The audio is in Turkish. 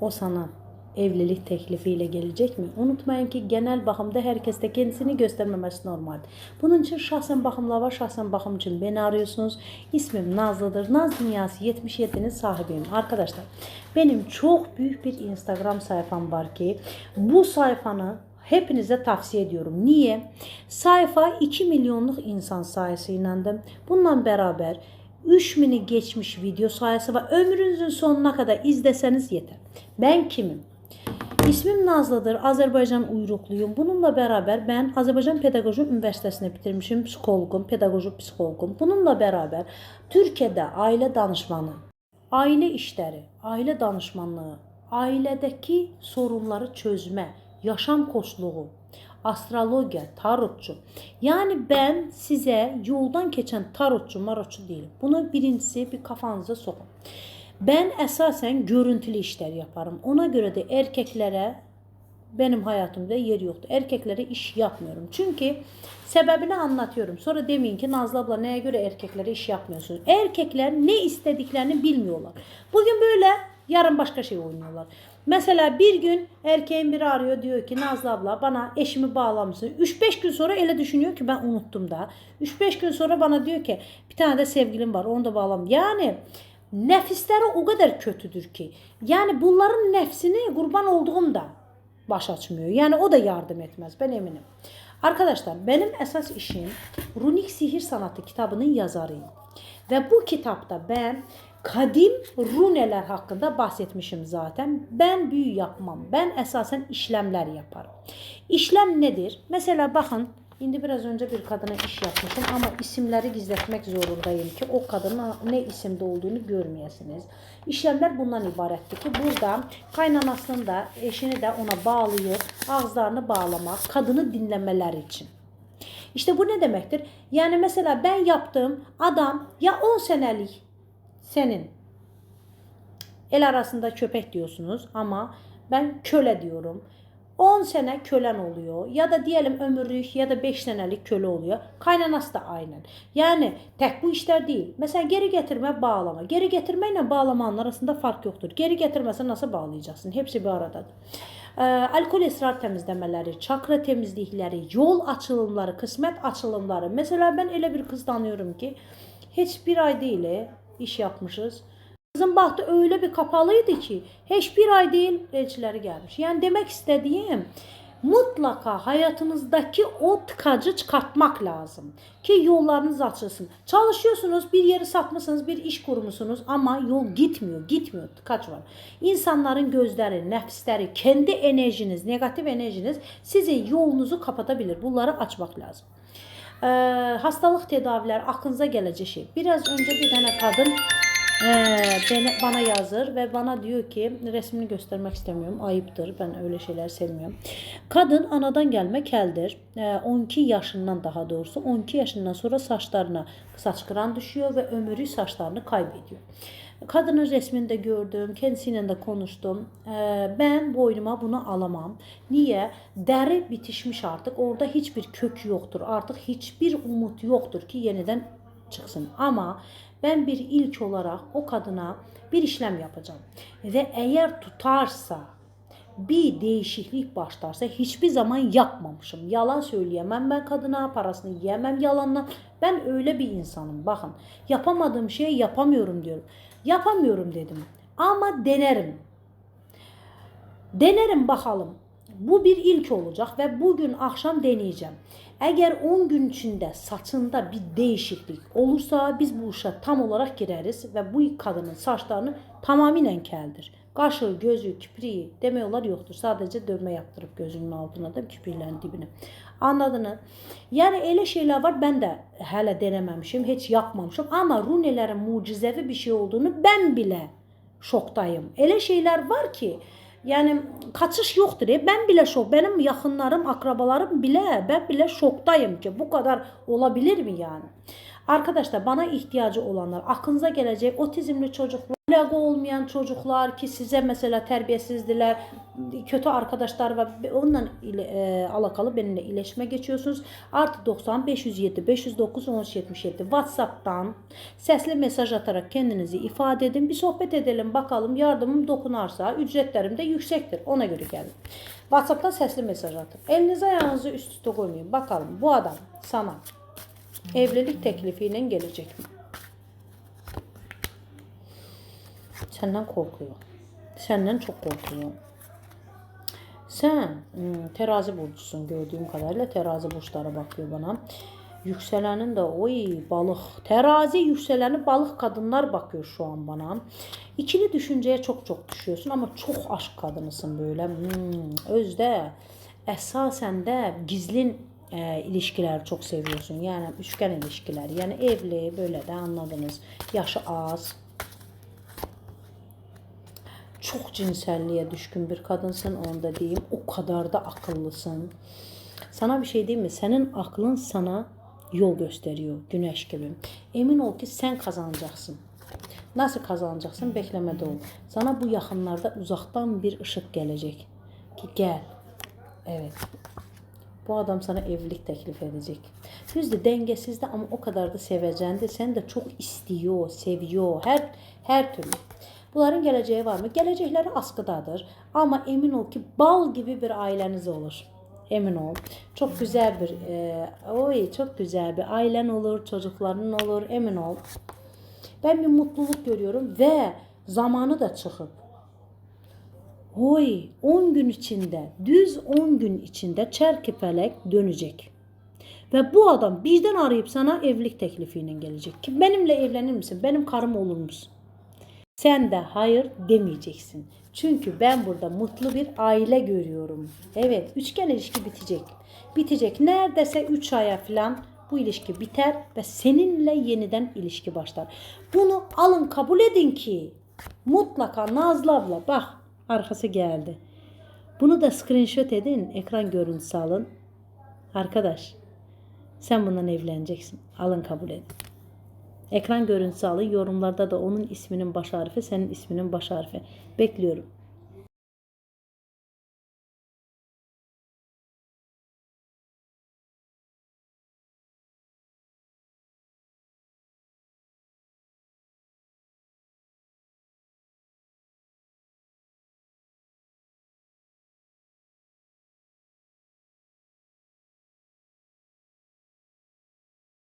o sana evlilik teklifiyle gelecek mi? Unutmayın ki genel bakımda herkes de kendisini göstermemesi normal. Bunun için şahsen bakımlar var. Şahsen bakım için beni arıyorsunuz. İsmim Nazlı'dır. Naz Dünyası 77'nin sahibiyim. Arkadaşlar benim çok büyük bir Instagram sayfam var ki bu sayfanı hepinize tavsiye ediyorum. Niye? Sayfa 2 milyonluk insan sayısıyla bununla beraber 3000'i geçmiş video sayısı var. Ömrünüzün sonuna kadar izleseniz yeter. Ben kimim? İsmim Nazlıdır. Azerbaycan uyruqluyum. Bununla beraber ben Azerbaycan Pedagojik Üniversitesini bitirmişim. Psixologum, pedagojik psixologum. Bununla beraber Türkiye'de aile danışmanı, aile işleri, aile danışmanlığı, ailedeki sorunları çözme, yaşam koçluğu, astrologiya, tarotçu. Yani ben size yoldan geçen tarotçu, marotçu değilim. Bunu birincisi bir kafanıza sokun. Ben esasen görüntülü işler yaparım. Ona göre de erkeklere benim hayatımda yer yoktu. Erkeklere iş yapmıyorum. Çünkü sebebini anlatıyorum. Sonra demeyin ki Nazlı abla neye göre erkeklere iş yapmıyorsun? Erkekler ne istediklerini bilmiyorlar. Bugün böyle yarın başka şey oynuyorlar. Mesela bir gün erkeğin biri arıyor diyor ki Nazlı abla bana eşimi bağlamışsın. 3-5 gün sonra ele düşünüyor ki ben unuttum da. 3-5 gün sonra bana diyor ki bir tane de sevgilim var onu da bağlam. Yani nefisleri o kadar kötüdür ki. Yani bunların nefsini kurban olduğum da baş açmıyor. Yani o da yardım etmez ben eminim. Arkadaşlar benim esas işim Runik Sihir Sanatı kitabının yazarıyım. Ve bu kitapta ben kadim runeler hakkında bahsetmişim zaten. Ben büyü yapmam. Ben esasen işlemler yaparım. İşlem nedir? Mesela bakın Şimdi biraz önce bir kadına iş yapmışım ama isimleri gizletmek zorundayım ki o kadının ne isimde olduğunu görmeyesiniz. İşlemler bundan ibarettir ki burada kaynanasını da eşini de ona bağlıyor. Ağızlarını bağlamak, kadını dinlemeler için. İşte bu ne demektir? Yani mesela ben yaptığım adam ya 10 senelik senin el arasında köpek diyorsunuz ama ben köle diyorum. 10 sene kölen oluyor ya da diyelim ömürlük ya da 5 senelik köle oluyor. Kaynanası da aynen. Yani tek bu işler değil. Mesela geri getirme bağlama. Geri getirmeyle bağlamanın arasında fark yoktur. Geri getirmese nasıl bağlayacaksın? Hepsi bir aradadır. Ee, alkol esrar temizlemeleri, çakra temizlikleri, yol açılımları, kısmet açılımları. Mesela ben öyle bir kız tanıyorum ki hiç bir ay değil e, iş yapmışız. Kızın bahtı öyle bir kapalıydı ki hiçbir ay değil elçileri gelmiş. Yani demek istediğim mutlaka hayatınızdaki o tıkacı çıkartmak lazım ki yollarınız açılsın. Çalışıyorsunuz, bir yeri satmışsınız, bir iş kurmuşsunuz ama yol gitmiyor, gitmiyor, tıkaç var. İnsanların gözleri, nefisleri, kendi enerjiniz, negatif enerjiniz sizin yolunuzu kapatabilir. Bunları açmak lazım. Ee, hastalık tedaviler aklınıza gelecek şey. Biraz önce bir kadın ee, beni, bana yazır ve bana diyor ki resmini göstermek istemiyorum ayıptır ben öyle şeyler sevmiyorum. Kadın anadan gelme keldir. Ee, 12 yaşından daha doğrusu 12 yaşından sonra saçlarına saç kıran düşüyor ve ömrü saçlarını kaybediyor. Kadının resmini de gördüm, kendisiyle de konuştum. Ee, ben boynuma bunu alamam. Niye? Deri bitişmiş artık. Orada hiçbir kök yoktur. Artık hiçbir umut yoktur ki yeniden çıksın. Ama ben bir ilk olarak o kadına bir işlem yapacağım. Ve eğer tutarsa bir değişiklik başlarsa hiçbir zaman yapmamışım. Yalan söyleyemem ben kadına, parasını yiyemem yalanla. Ben öyle bir insanım. Bakın yapamadığım şeyi yapamıyorum diyorum. Yapamıyorum dedim. Ama denerim. Denerim bakalım. Bu bir ilk olacak ve bugün akşam deneyeceğim. Eğer 10 gün içinde saçında bir değişiklik olursa biz bu işe tam olarak gireriz ve bu kadının saçlarını tamamen keldir. Qaşı, gözü, kipriği demiyorlar yoktur. Sadece dövme yaptırıp gözünün altına da kipriklerin dibine. Anladınız? Yani elə şeyler var ben de hələ denememişim, hiç yapmamışım ama runelerin mucizevi bir şey olduğunu ben bile şoktayım. Elə şeyler var ki yani kaçış yoktur. E. Ben bile şok. Benim yakınlarım, akrabalarım bile ben bile şoktayım ki bu kadar olabilir mi yani? Arkadaşlar bana ihtiyacı olanlar, aklınıza gelecek otizmli çocuklar, ahlakı olmayan çocuklar ki size mesela terbiyesizdiler, kötü arkadaşlar var. Onunla ile, e, alakalı benimle iletişime geçiyorsunuz. Artı 90 507 509 1377 WhatsApp'tan sesli mesaj atarak kendinizi ifade edin. Bir sohbet edelim bakalım yardımım dokunarsa ücretlerim de yüksektir. Ona göre gelin. WhatsApp'tan sesli mesaj atın. Elinizi ayağınızı üst üste koymayın. Bakalım bu adam sana evlilik teklifiyle gelecek mi? Senden korkuyor. Senden çok korkuyor. Sen hmm, terazi burcusun gördüğüm kadarıyla terazi burçları bakıyor bana. Yükselenin de oy balık. Terazi yükseleni balık kadınlar bakıyor şu an bana. İkili düşünceye çok çok düşüyorsun ama çok aşk kadınısın böyle. Hmm, özde esasen de gizlin e, ilişkiler çok seviyorsun. Yani üçgen ilişkiler. Yani evli böyle de anladınız. Yaşı az çok cinselliğe düşkün bir kadınsın onu da diyeyim. O kadar da akıllısın. Sana bir şey diyeyim mi? Senin aklın sana yol gösteriyor güneş gibi. Emin ol ki sen kazanacaksın. Nasıl kazanacaksın? Beklemede ol. Sana bu yakınlarda uzaktan bir ışık gelecek. Ki gel. Evet. Bu adam sana evlilik teklif edecek. Düzdür dengesizdi ama o kadar da seveceğindi. Sen de çok istiyor, seviyor. Her her türlü. Bunların geleceği var mı? Gelecekleri askıdadır. Ama emin ol ki bal gibi bir aileniz olur. Emin ol. Çok güzel bir, e, oy çok güzel bir ailen olur, çocukların olur. Emin ol. Ben bir mutluluk görüyorum ve zamanı da çıkıp Oy 10 gün içinde, düz 10 gün içinde çerkepelek dönecek. Ve bu adam birden arayıp sana evlilik teklifiyle gelecek. Ki benimle evlenir misin? Benim karım olur musun? Sen de hayır demeyeceksin. Çünkü ben burada mutlu bir aile görüyorum. Evet, üçgen ilişki bitecek. Bitecek. Neredeyse 3 aya falan bu ilişki biter ve seninle yeniden ilişki başlar. Bunu alın kabul edin ki mutlaka Nazlı abla bak arkası geldi. Bunu da screenshot edin, ekran görüntüsü alın. Arkadaş, sen bundan evleneceksin. Alın kabul edin. Ekran görüntüsü alın. Yorumlarda da onun isminin baş harfi, senin isminin baş harfi. Bekliyorum.